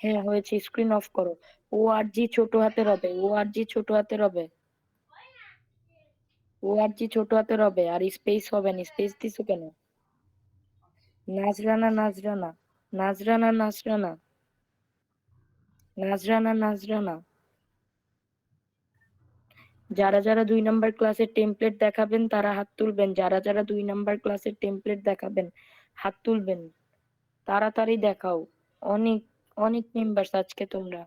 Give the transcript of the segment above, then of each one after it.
হ্যাঁ হয়েছে। Screen off করো। ও আর জি ছোট হাতের হবে। ও আর জি ছোট হাতের হবে। ও আর জি ছোট হাতের হবে। আর স্পেস হবে না। স্পেস দিছো কেন? নাজরানা নাজরানা। নাজরানা নাজরানা। নাজরানা নাজরানা। যারা যারা দুই নাম্বার ক্লাসের টেমপ্লেট দেখাবেন, তারা হাত তুলবেন। যারা যারা দুই নাম্বার ক্লাসের টেমপ্লেট দেখাবেন, হাত তুলবেন। তাড়াতাড়ি দেখাও। অনেক অনেক মেম্বার্স আজকে তোমরা।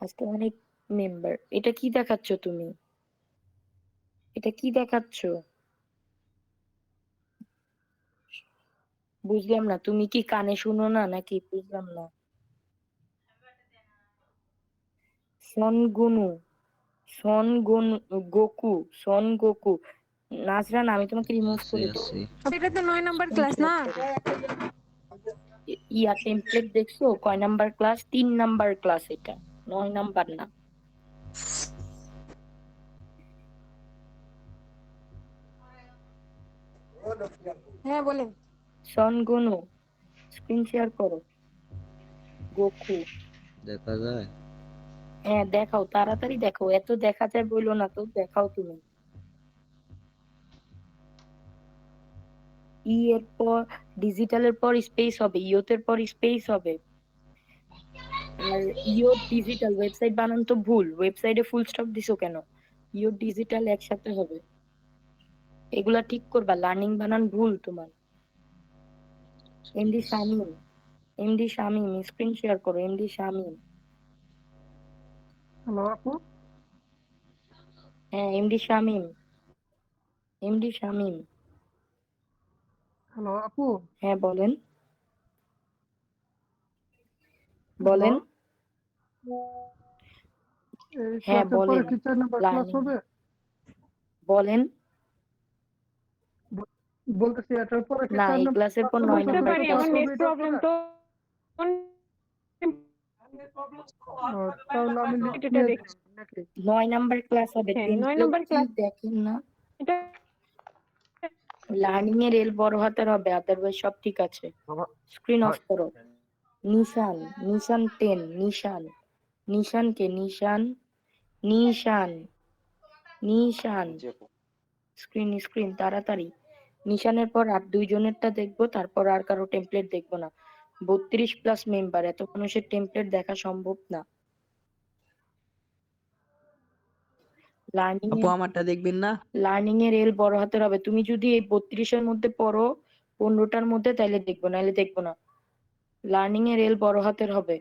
আজকে অনেক মেম্বার এটা কি দেখাচ্ছ তুমি? এটা কি দেখাচ্ছ? বুঝলাম না, তুমি কি কানে শুনো না নাকি বুঝলাম না? সনগুনু সন গোকু সন গোকু নাজরান আমি তোমাকে রিমুভ করে দেবো? এটা তো নয় নাম্বার ক্লাস না? ইয়া টেমপ্লেট দেখছ? কয় নাম্বার ক্লাস তিন নাম্বার ক্লাস এটা। নয় নাম্বার না। হ্যাঁ বলেন সন গুনু স্ক্রিন শেয়ার করো। গোকু। দেখা যায়? হ্যাঁ দেখাও তাড়াতাড়ি দেখো এত দেখা যায় বইলো না তো দেখাও তুমি। ই এর পর ডিজিটালের পর স্পেস হবে ইওতের পর স্পেস হবে। আর ইও ডিজিটাল ওয়েবসাইট বানান তো ভুল ওয়েবসাইটে ফুল স্টপ দিছো কেন? ইও ডিজিটাল একসাথে হবে। এগুলা ঠিক করবা লার্নিং বানান ভুল তোমার। MD Shamim MD Shamim screen share করো এমডি শামিম হ্যালো আপু? হ্যাঁ MD Shamim MD Shamim hello আপু হ্যাঁ বলেন বলেন হ্যাঁ, বলেন। কি চার নাম্বার ক্লাস হবে বলেন বলতেছি এটার পরে কি না এই ক্লাসের পর ক্লাস নয় হবে? বুঝতে নাম্বার প্রবলেম তো? নয় নাম্বার ক্লাস হবে হ্যাঁ, নয় নাম্বার ক্লাস। দেখেন না এটা লার্নিং এর এল বড় হাতের হবে আদারওয়াইজ সব ঠিক আছে। স্ক্রিন অফ করো। নিশান নিশান টেন নিশান নিশান কে? নিশান নিশান নিশান স্ক্রিন স্ক্রিন তাড়াতাড়ি। নিশানের পর আর দুইজনেরটা দেখব তারপর আর কারও টেমপ্লেট দেখব না। বত্রিশ প্লাস মেম্বার এত মানুষের টেমপ্লেট দেখা সম্ভব না। লার্নিং আপু আমারটা দেখবেন না? লার্নিং এর এল বড় হাতের হবে। তুমি যদি এই বত্রিশের মধ্যে পড়ো পনেরোটার মধ্যে তাহলে দেখব নাহলে দেখব না। লার্নিং এর এল বড় হাতের হবে।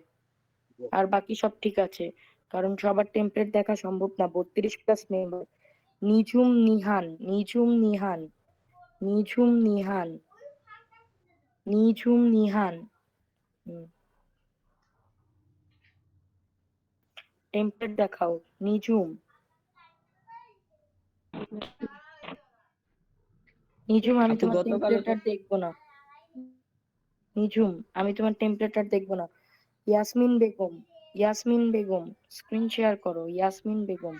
আর বাকি সব ঠিক আছে। কারণ সবার টেমপ্লেট দেখা সম্ভব না। বত্রিশ plus member Nijhum Nihan Nijhum Nihan Nijhum Nihan Nijhum Nihan. Template দেখাও। নিঝুম। নিঝুম আমি তোমার গতকালও তো- দেখব না। নিঝুম আমি তোমার টেমপ্লেট আর দেখব না। ইয়াসমিন বেগম ইয়াসমিন বেগম স্ক্রিন শেয়ার করো ইয়াসমিন বেগম।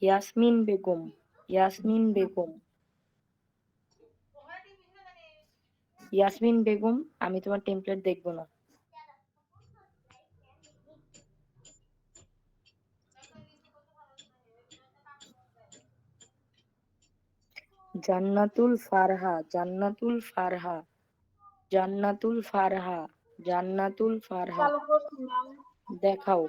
ইয়াসমিন বেগম ইয়াসমিন বেগম। ইয়াসমিন বেগম আমি তোমার টেমপ্লেট দেখব না। জান্নাতুল ফারহা জান্নাতুল ফারহা জান্নাতুল ফারহা জান্নাতুল ফারহা। দেখাও।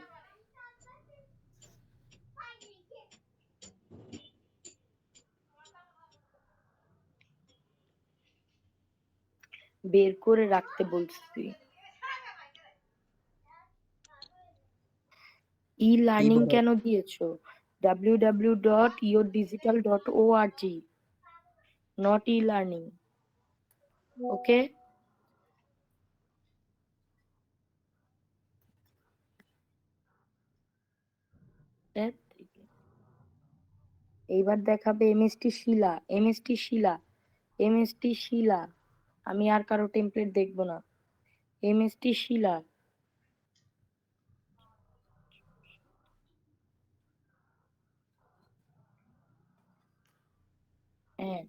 বের করে রাখতে বলছি। ই লার্নিং কেন দিয়েছ? ডাব্লিউ ই লার্নিং ওকে এইবার দেখাবে M S T Shila M S T Shila M S T Shila আমি আর কারও টেমপ্লেট দেখব না। এমএসটি শিলা হ্যাঁ।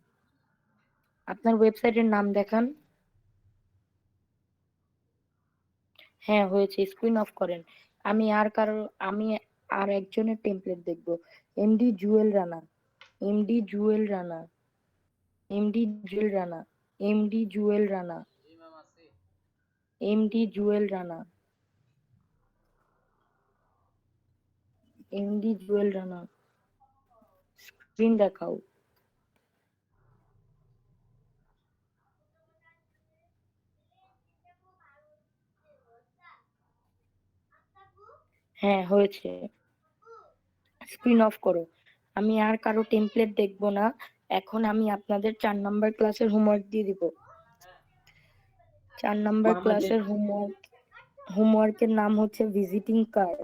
আপনার ওয়েবসাইটের নাম দেখান। হ্যাঁ হয়েছে স্ক্রিন অফ করেন। আমি আর কারও, আমি আর একজনের টেমপ্লেট দেখব। MD Jewel Rana MD Jewel Rana MD Jewel Rana MD Jewel Rana MD Jewel Rana MD Jewel Rana screen দেখাও। হ্যাঁ হয়েছে। স্ক্রিন অফ করো। আমি আর কারও টেমপ্লেট দেখব না। এখন আমি আপনাদের চার নাম্বার ক্লাসের হোমওয়ার্ক দিয়ে দিব। চার নাম্বার ক্লাসের হোমওয়ার্ক হোমওয়ার্কের নাম হচ্ছে visiting card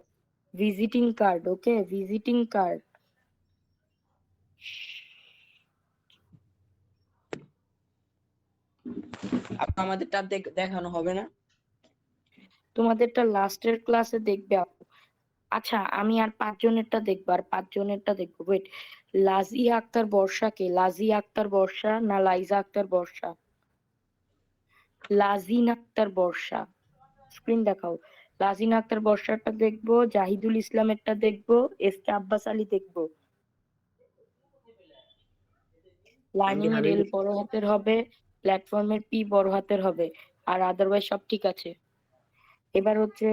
visiting card okay visiting card আমাদেরটা দেখ- দেখানো হবে না? তোমাদেরটা লাস্টের ক্লাসে দেখবে। আপু আচ্ছা আমি আর পাঁচজনেরটা দেখব আর পাঁচজনেরটা দেখব। ওয়েট লাজিয়া আক্তার বর্ষা কে? লাজিয়া আক্তার বর্ষা না লাইজা আক্তার বর্ষা? লাজিন আক্তার বর্ষা। স্ক্রিন দেখাও। লাজিন আক্তার বর্ষাটা দেখব জাহিদুল ইসলামেরটা দেখব এস কে আব্বাস আলী দেখব। লার্নিং এর এল বড় হাতের হবে প্ল্যাটফর্মের পি বড় হাতের হবে আর আদারওয়াইজ সব ঠিক আছে। এবার হচ্ছে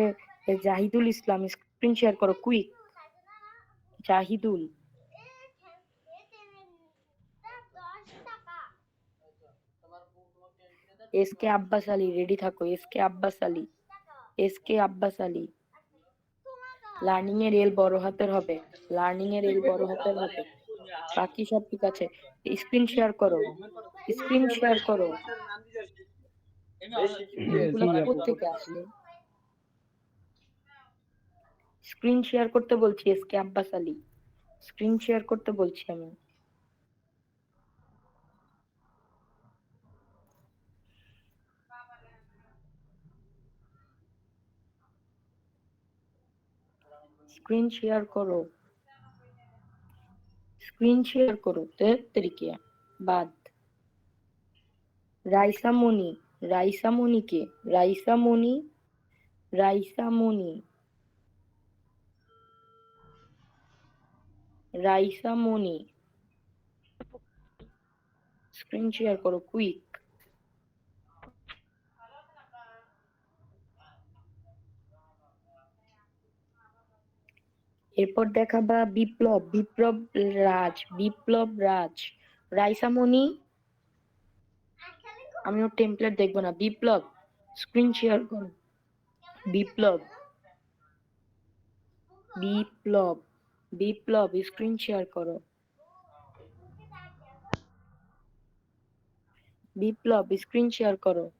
জাহিদুল ইসলাম স্ক্রিন শেয়ার করো quick. Zahidul. S K Abbas Ali ready থাকো। S K Abbas Ali. S K Abbas Ali. Learning এর এল বড় হাতের হবে। লার্নিং এর এল বড় হাতের হবে। বাকি সব ঠিক আছে। স্ক্রিন শেয়ার করো। স্ক্রিন শেয়ার করো। কোত্থেকে আসলে? স্ক্রিন শেয়ার করতে বলছি S K Abbas Ali. Screen share করতে বলছি আমি। স্ক্রিন শেয়ার করো। স্ক্রিন শেয়ার করো। তরিকে বাদ। রাইসা মনি রাইসা মনি রাইসা মনি। স্ক্রিন শেয়ার করো কুইক এরপর দেখাবা বিপ্লব বিপ্লব রাজ বিপ্লব রাজ। রাইসা মনি। আমি ওর টেমপ্লেট দেখব না, বিপ্লব। স্ক্রিন শেয়ার করো। বিপ্লব। বিপ্লব। বিপ্লব, স্ক্রিন শেয়ার করো। বিপ্লব, স্ক্রিন শেয়ার করো।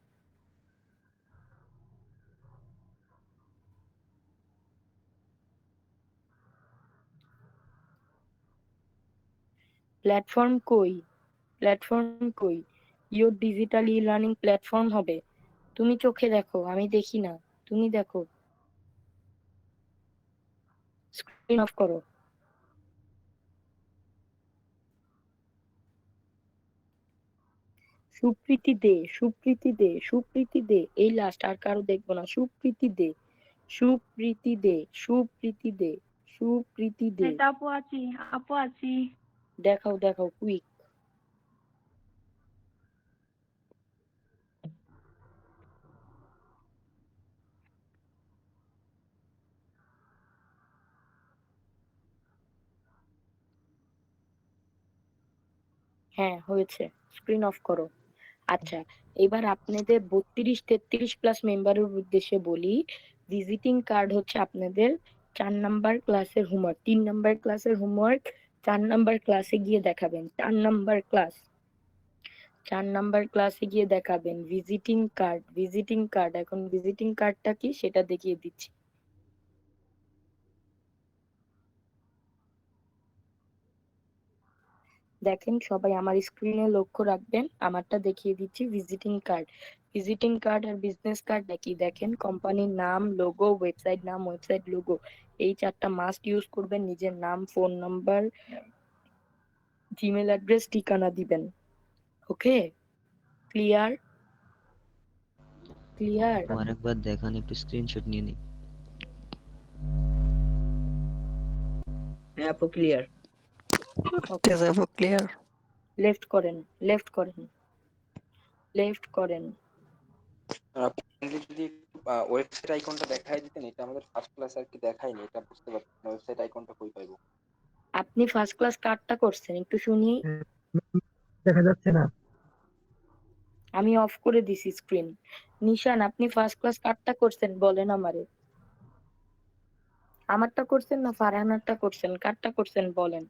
প্ল্যাটফর্ম কই? প্ল্যাটফর্ম কই? Your digital e learning platform হবে। তুমি চোখে দেখো, আমি দেখি না। তুমি দেখো। স্ক্রিন অফ করো। সুপ্রীতি দে সুপ্রীতি দে সুপ্রীতি দে এই লাস্ট আর কারও দেখব না। সুপ্রীতি দে সুপ্রীতি দে সুপ্রীতি দে সুপ্রীতি দে। আপু আছি আপু আছি। দেখাও দেখাও কুইক হ্যাঁ হয়েছে। স্ক্রিন অফ করো। আচ্ছা এবার আপনাদের বত্রিশ, তেত্রিশ প্লাস মেম্বারের উদ্দেশ্যে বলি ভিজিটিং কার্ড হচ্ছে আপনাদের চার নাম্বার ক্লাসের হোমওয়ার্ক তিন নাম্বার ক্লাসের হোমওয়ার্ক চার নাম্বার ক্লাসে গিয়ে দেখাবেন। চার নাম্বার ক্লাস চার নাম্বার ক্লাসে গিয়ে দেখাবেন। ভিজিটিং কার্ড ভিজিটিং কার্ড এখন ভিজিটিং কার্ডটা কি? সেটা দেখিয়ে দিচ্ছি। দেখেন সবাই আমার স্ক্রিনে লক্ষ্য রাখবেন আমারটা দেখিয়ে দিচ্ছি ভিজিটিং কার্ড ভিজিটিং কার্ড আর বিজনেস কার্ড নাকি দেখেন কোম্পানির নাম লোগো ওয়েবসাইট নাম ওয়েবসাইট লোগো এই চারটা মাস্ট ইউজ করবেন নিজের নাম ফোন নাম্বার জিমেল অ্যাড্রেস ঠিকানা দিবেন। ওকে ক্লিয়ার ক্লিয়ার আমার একবার দেখান একটু স্ক্রিনশট নিয়ে নিই। হ্যাঁ আপু ক্লিয়ার ওকে আপু ক্লিয়ার লেফট করেন লেফট করেন। লেফট করেন। যদি ওয়েবসাইট আইকনটা দেখাই দিতেন এটা আমাদের ফার্স্ট ক্লাস আর কি দেখায়নি এটা বুঝতে পারছি না ওয়েবসাইট আইকনটা কই পাইবো। আপনি ফার্স্ট ক্লাস কার্ডটা করছেন একটু শুনি। দেখা যাচ্ছে না। আমি অফ করে দিছি স্ক্রিন নিশান আপনি ফার্স্ট ক্লাস কার্ডটা করছেন বলেন আমারে। আমারটা করছেন না ফারহানারটা করছেন কার্ডটা করছেন বলেন।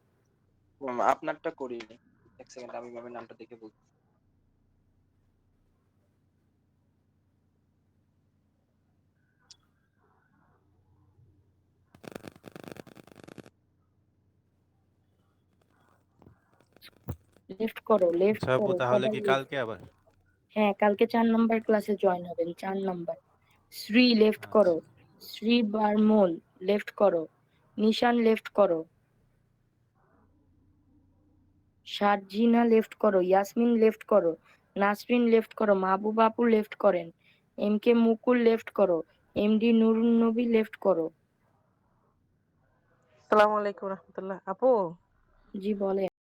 আপনারটা করিনি এক সেকেন্ড আমি ম্যামের নামটা দেখে বলছি। লেফট করো লেফট করো তাহলে কি কালকে আবার? হ্যাঁ কালকে চার নাম্বার ক্লাসে জয়েন হবেন চার নাম্বার শ্রী লেফট আচ্ছা। করো শ্রী বারমোল লেফট করো নিশান লেফট করো। সার্জিনা লেফট করো ইয়াসমিন লেফট করো নাসরিন লেফট করো মাহবুব আপু লেফট করেন এম কে মুকুল লেফট করো এমডি নুরুন নবী লেফট করো। সালামু আলাইকুম রহমতুল্লাহ। আপু? জি বলেন।